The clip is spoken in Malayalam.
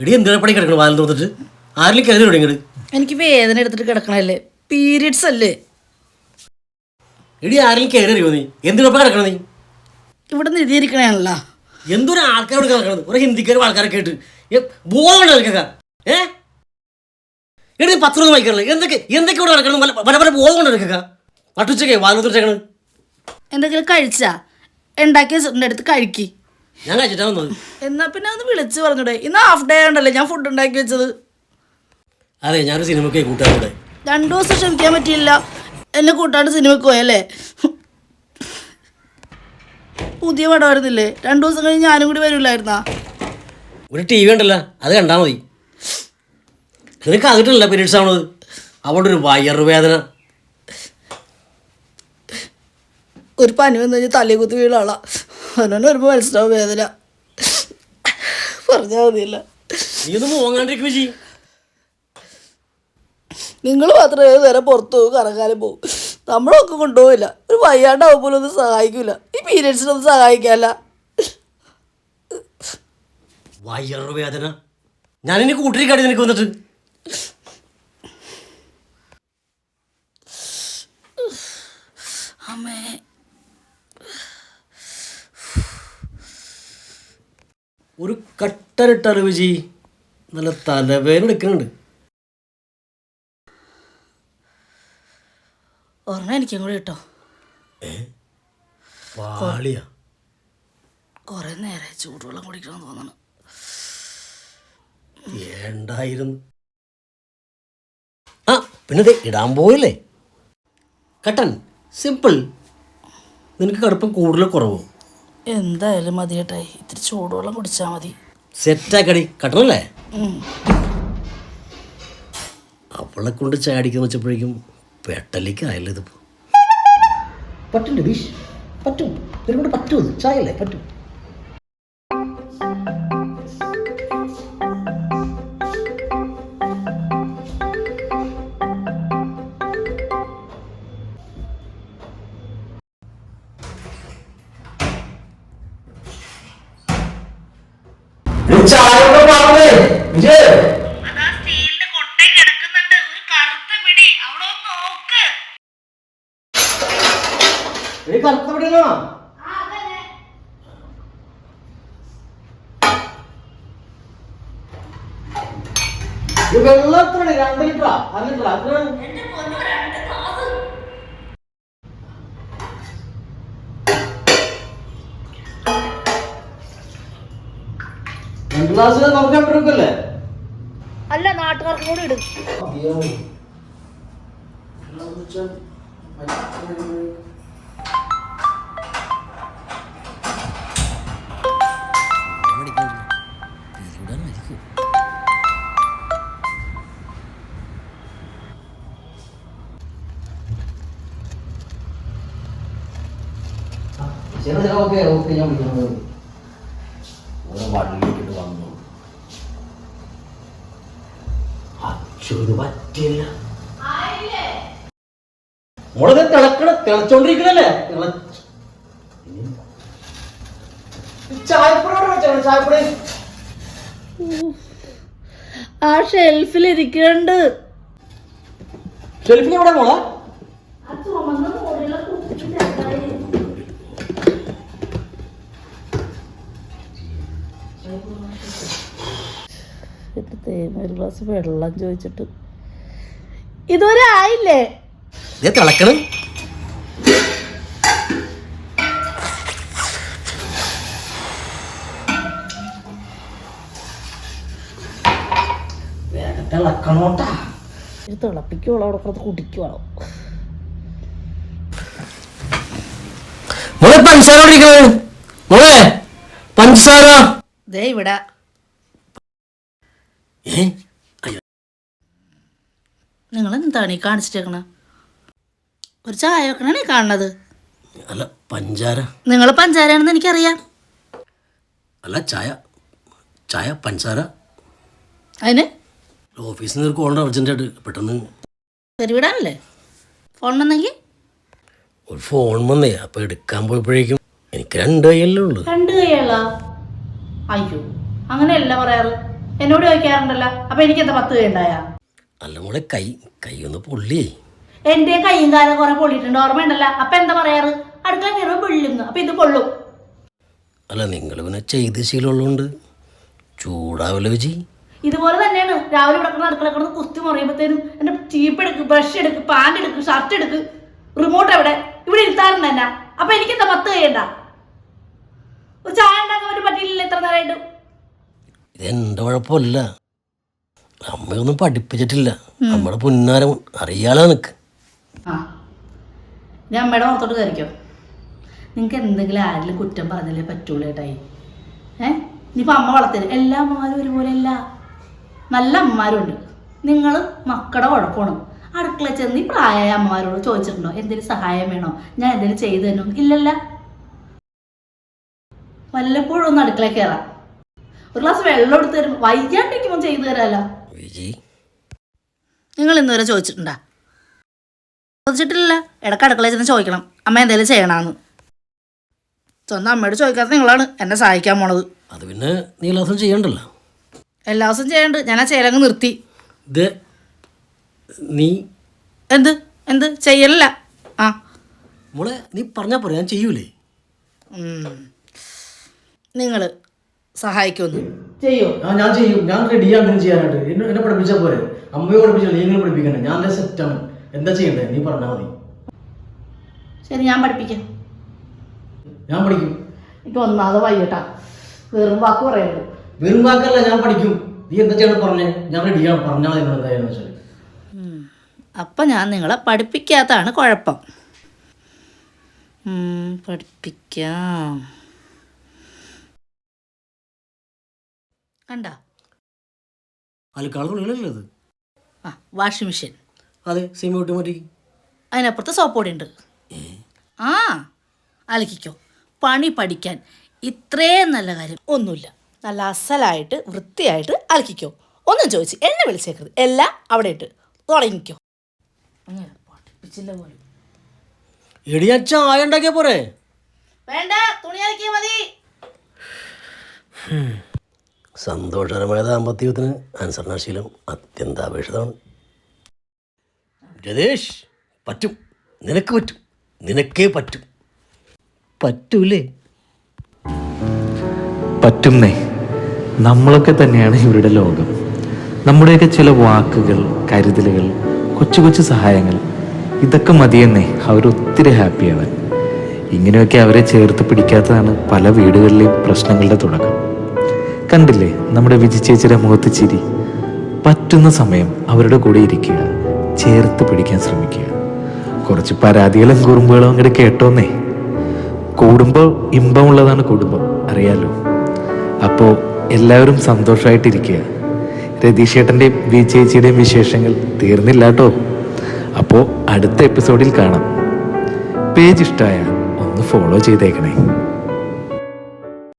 എടി എന്തിനാ പണി കിടക്കണം? വാലം തോന്നിട്ട് ആരെങ്കിലും കയറി തുടങ്ങിയത്? എനിക്ക് വേദന എടുത്തിട്ട് കിടക്കണല്ലേ പീരിയഡ്സ് അല്ലേ? എടി ആരെങ്കിലും കയറി അറിയോ നീ? എന്തിനൊപ്പം കിടക്കണം നീ? ഇവിടെ നിധിയിരിക്കണേണല്ലോ എന്തൊരു ആൾക്കാരോട് കിടക്കണത്? ഒരു ഹിന്ദിക്കാരും ആൾക്കാരൊക്കെ ആയിട്ട് ബോധമുണ്ട് നിനക്കൊക്കെ? ഏ? എടി നീ പത്രം വായിക്കാറില്ല എന്തൊക്കെ എന്തൊക്കെ ഇവിടെ നടക്കണം പല പല ബോധമുണ്ട് നിനക്കൊക്കെ? നട്ടുച്ചക്കേ വാലിനോട്ടിട്ടേക്കണത് എന്തെങ്കിലും കഴിച്ചാ? ഉണ്ടാക്കിയ എടുത്ത് കഴിക്കി. ഞാൻ കഴിച്ചിട്ടാ വന്നത്. എന്നാ പിന്നെ ഒന്ന് വിളിച്ചു പറഞ്ഞൂടെ. ഇന്ന് ഹാഫ് ഡേ ഉണ്ടല്ലേ ഞാൻ ഫുഡ് ഉണ്ടാക്കി വെച്ചത്? അതെ ഞാനൊരു സിനിമയ്ക്ക് കൂട്ടാറുണ്ട് രണ്ടു ദിവസം ക്ഷമിക്കാൻ പറ്റിയില്ല. എന്നെ കൂട്ടാണ്ട് സിനിമയ്ക്ക് പോയല്ലേ? പുതിയ പടം വരുന്നില്ലേ? രണ്ടു ദിവസം കഴിഞ്ഞ് ഞാനും കൂടി വരില്ലായിരുന്നാ ഒരു ടി വി ഉണ്ടല്ലോ അത് കണ്ടാൽ മതി. നിനക്ക് അതിട്ടല്ല പീരീഡ്സ് ആവണത്? അവിടെ ഒരു വയറുവേദന ഒരു പനി വന്നു കഴിഞ്ഞാൽ തലേ കുത്തി വീഴാളാ അവനോട് വരുമ്പോൾ മനസ്സിലാവും വേദന. പറഞ്ഞാൽ മതിയല്ല. നിങ്ങൾ മാത്രമേ നേരെ പുറത്തു പോകും കറങ്ങാനും പോകും. നമ്മളൊക്കെ കൊണ്ടുപോകില്ല ഒരു വയ്യാണ്ടാവുമ്പോൾ ഒന്നും സഹായിക്കില്ല ഈ പീരിയഡ്സിനൊന്നും സഹായിക്കാല്ല ഞാൻ ഞാനിനി കൂട്ടിരിക്കാടി നിനക്ക് വന്നിട്ട് അമ്മേ ഒരു കട്ടരിട്ടാറ് വിജി നല്ല തലവേദന എടുക്കുന്നുണ്ട്. ഒരെണ്ണം എനിക്കും കൂടി കിട്ടോ. കുറെ കുറേ നേരം ചൂടുവെള്ളം കുടിക്കണം തോന്നണം വേണ്ടായിരുന്നു ആ പിന്നെ ദേ ഇടാൻ പോയില്ലേ? കട്ടൻ സിമ്പിൾ നിനക്ക് കടുപ്പം കൂടുതൽ കുറവോ? എന്തായാലും മതി കേട്ടായി ഇത്തിരി ചൂടുവെള്ളം കുടിച്ചാൽ മതി. സെറ്റാക്കടി. കട്ടണല്ലേ. അവളെ കൊണ്ട് ചാടിക്കുന്ന വെച്ചപ്പോഴേക്കും പെട്ടലേക്ക് ആയല്ലോ ഇതിപ്പോ പറ്റുണ്ട് ബീഷ് പറ്റും. ഇതിനെക്കൊണ്ട് പറ്റും ഇത് ചായല്ലേ പറ്റും. കിടക്കുന്നുണ്ട്. ഒരു കറുത്ത പിടി. അവിടെ ഒന്ന് നോക്ക്. വെള്ളത്തിന് രണ്ട് ലിറ്ററാ. അര ലിറ്ററാ. അത്ര ഗ്ലാസ് നമുക്ക് അല്ല നാട്ടുകാർക്കും കൂടി ഇടും. ശരി ഓക്കെ ഓക്കെ ഞാൻ വിളിക്കുന്നത് ഓരോ അച്ഛോ ഇത് പറ്റില്ല മോളത് തിളക്കണ തിളച്ചോണ്ടിരിക്കണല്ലേ ആ ഷെൽഫിൽ ഇരിക്കുന്നുണ്ട് ഷെൽഫിൽ എവിടെ മോളെ? ഇത് തേങ്ങ ഒരു ഗ്ലാസ് വെള്ളം ചോദിച്ചിട്ട്. ഇതുവരെ ആയില്ലേ തിളക്കണം. തിളക്കണോട്ടാ. ഇത് തിളപ്പിക്കുവോളോ അവിടെ പഞ്ചസാര പഞ്ചസാര. ദേ ഇവിടെ. ഏ? അയ്യോ. നിങ്ങൾ എന്താണ് ഈ കാണിച്ചിട്ടേക്കണ? ഒരു ചായ വെക്കണാണ് ഈ കാണണത് അല്ല പഞ്ചാര. നിങ്ങൾ പഞ്ചാരയാണെന്ന് എനിക്കറിയാം. അല്ല ചായ. ചായ പഞ്ചാര. അതിന്? ഓഫീസിൽ നിന്ന് ഒരു കോളിന്റെ അർജന്റായിട്ട് പെട്ടെന്ന്. തെരുവിടാനല്ലേ ഫോൺ വന്നെങ്കിൽ ഒരു ഫോൺ വന്നേ അപ്പോൾ എടുക്കാൻ പോയപ്പോഴേക്കും എനിക്ക് രണ്ട് കൈയല്ലേ ഉള്ളൂ. രണ്ട് കൈയല്ല അയ്യോ അങ്ങനെയല്ല പറയാറ്? എന്നോട് ചോദിക്കാറുണ്ടല്ലോ അപ്പൊ എനിക്ക് എന്താ പത്ത് അല്ല മോളെ കൈ കൈ ഒന്ന് പൊള്ളി. എന്റെ കൈയും കാലം കുറെ പൊള്ളിയിട്ടുണ്ട് ഓർമ്മയുണ്ടല്ലോ? അപ്പൊ എന്താ പറയാറ്? അടുക്കള നിറം പൊള്ളുന്നു അപ്പൊ ഇത് പൊള്ളും. അല്ല നിങ്ങൾ പിന്നെ ചെയ്ത് ശീലമുള്ളതുകൊണ്ട് ചൂടാവല്ലോ വിജി. ഇതുപോലെ തന്നെയാണ്. രാവിലെ കിടക്കുന്ന അടുക്കള കിടന്ന് കുസ്തി മുറിയുമ്പോഴത്തേനും എന്റെ ചീപ്പ് എടുക്ക് ബ്രഷ് എടുക്ക് പാന്റ് എടുക്ക് ഷർട്ട് എടുക്ക്. റിമോട്ട് എവിടെ? ഇവിടെ ഇരുത്താറുണ്ട് തന്നെ അപ്പൊ എനിക്ക് എന്താ പത്ത് കഴിയണ്ട ഒരു ചായ ഉണ്ടാക്കാൻ വേണ്ടി പറ്റിയില്ല ഇത്ര നേരമായിട്ട് ഇത് എന്റെ കുഴപ്പമല്ല. അമ്മയൊന്നും പഠിപ്പിച്ചിട്ടില്ല. നമ്മുടെ പുന്നാരം അറിയാലോ നിനക്ക്. ആ. ഞാൻ അമ്മയുടെ മുഖത്തോട്ട് കയറിക്കോ. നിങ്ങൾക്ക് എന്തെങ്കിലും ആരെങ്കിലും കുറ്റം പറഞ്ഞല്ലേ പറ്റൂല ഏട്ടായി ഏ? ഇനിയിപ്പോൾ അമ്മ വളർത്തരുത് എല്ലാ അമ്മമാരും ഒരുപോലെ അല്ല നല്ല അമ്മമാരുണ്ട്. നിങ്ങൾ മക്കളുടെ കുഴപ്പമാണ് അടുക്കള ചെന്ന് ഈ പ്രായമായ അമ്മമാരോട് ചോദിച്ചിട്ടുണ്ടോ? എന്തെങ്കിലും സഹായം വേണോ? ഞാൻ എന്തെങ്കിലും ചെയ്തു തരണോ? ഇല്ലല്ല. വല്ലപ്പോഴും ഒന്ന് അടുക്കള കയറാം ഒരു ഗ്ലാസ് വെള്ളം എടുത്ത് തരും. വൈകാണ്ടിരിക്കുമ്പോൾ ചെയ്തു തരാമല്ലോ വിജി. നിങ്ങൾ ഇന്നുവരെ ചോദിച്ചിട്ടുണ്ടാ? ചോദിച്ചിട്ടില്ല ഇടയ്ക്ക് അടുക്കളയിൽ ചെന്ന് ചോദിക്കണം. അമ്മ എന്തെങ്കിലും ചെയ്യണമെന്ന് സ്വന്തം അമ്മയോട് ചോദിക്കാത്ത നിങ്ങളാണ് എന്നെ സഹായിക്കാൻ പോണത്. അത് പിന്നെ നീ എല്ലാ ദിവസം ചെയ്യണ്ടല്ലോ. എല്ലാ ദിവസവും ചെയ്യണ്ട്. ഞാൻ ആ ചെയ്യലങ്ങ് നിർത്തി. ഇത് നീ എന്ത്? എന്ത്? ചെയ്യലില്ല. ആ. മോളെ നീ പറഞ്ഞാൽ പോരെ. ഞാൻ ചെയ്യൂലേ? നിങ്ങൾ സഹായിക്കുമെന്ന്. ചെയ്യോ. ഞാൻ ചെയ്യും. ഞാൻ റെഡിയാണ് അങ്ങനെ ചെയ്യാനായിട്ട്. എന്നെ എന്നെ പഠിപ്പിച്ചാൽ പോരെ. അമ്മയെ പഠിപ്പിച്ചാൽ നീ പഠിപ്പിക്കണേ ഞാൻ എന്റെ സെറ്റാണ് എന്താ ചെയ്യണ്ടേ? നീ പറഞ്ഞാൽ മതി. ശരി ഞാൻ പഠിപ്പിക്കാം. ഞാൻ പഠിക്കും. എനിക്ക് ഒന്നാമത് വൈകിട്ടാ വെറും വാക്ക് പറയുന്നത്. വെറും വാക്കല്ല ഞാൻ പഠിക്കും. നീ എന്താ ചെയ്യണം പറഞ്ഞേ? ഞാൻ റെഡിയാണ് പറഞ്ഞാൽ മതി എന്നോട് എന്തായാലും വെച്ചാൽ അപ്പം ഞാൻ നിങ്ങളെ പഠിപ്പിക്കാത്തതാണ് കുഴപ്പം. പഠിപ്പിക്കാം. കണ്ട? തുണികളല്ലേ അത്? ആ വാഷിംഗ് മെഷീൻ അതെ സിമ ഓട്ടോമാറ്റിക് മാറ്റി. അതിനപ്പുറത്ത് സോപ്പോടി പൊടി ഉണ്ട്. ആ അലക്കിക്കോ. പണി പഠിക്കാൻ ഇത്രയും നല്ല കാര്യം ഒന്നുമില്ല. നല്ല അസലായിട്ട് വൃത്തിയായിട്ട് അലക്കിക്കോ. ഒന്നും ചോദിച്ച് എന്നെ വിളിച്ചേക്കരുത്. എല്ലാം അവിടെ ഇട്ട് തുടങ്ങിക്കോ. അങ്ങനെ പഠിപ്പിച്ചില്ല പോലും. എടി ഞാൻ ചായ ഉണ്ടാക്കിയ പോരെ? വേണ്ട തുണി അലക്കിയാൽ മതി. സന്തോഷകരമായ ദാമ്പത്യത്തിന് അനുസരണാശീലം അത്യന്താപേക്ഷിതമാണ്. രതേഷ് പറ്റും. നിനക്ക് പറ്റും. നിനക്കേ പറ്റും. പറ്റൂലേ. പറ്റുന്നേ. നമ്മളൊക്കെ തന്നെയാണ് ഇവരുടെ ലോകം. നമ്മുടെയൊക്കെ ചില വാക്കുകൾ കരുതലുകൾ കൊച്ചു കൊച്ചു സഹായങ്ങൾ ഇതൊക്കെ മതിയെന്നേ അവരൊത്തിരി ഹാപ്പിയാവാൻ. ഇങ്ങനെയൊക്കെ അവരെ ചേർത്ത് പിടിക്കാത്തതാണ് പല വീടുകളിലെയും പ്രശ്നങ്ങളുടെ തുടക്കം. കണ്ടില്ലേ നമ്മുടെ വിജി ചേച്ചിയുടെ മുഖത്ത് ചിരി? പറ്റുന്ന സമയം അവരുടെ കൂടെ ഇരിക്കുക ചേർത്ത് പിടിക്കാൻ ശ്രമിക്കുക. കുറച്ച് പരാതികളും കുറുമ്പുകളും അങ്ങോട്ട് കേട്ടോന്നേ. കൂടുമ്പോൾ ഇമ്പമുള്ളതാണ് കുടുംബം അറിയാലോ? അപ്പോൾ എല്ലാവരും സന്തോഷമായിട്ടിരിക്കുക രതീഷേട്ടന്റെയും വി ചേച്ചിയുടെയും വിശേഷങ്ങൾ തീർന്നില്ല കേട്ടോ. അപ്പോൾ അടുത്ത എപ്പിസോഡിൽ കാണാം. പേജ് ഇഷ്ടമായ ഒന്ന് ഫോളോ ചെയ്തേക്കണേ.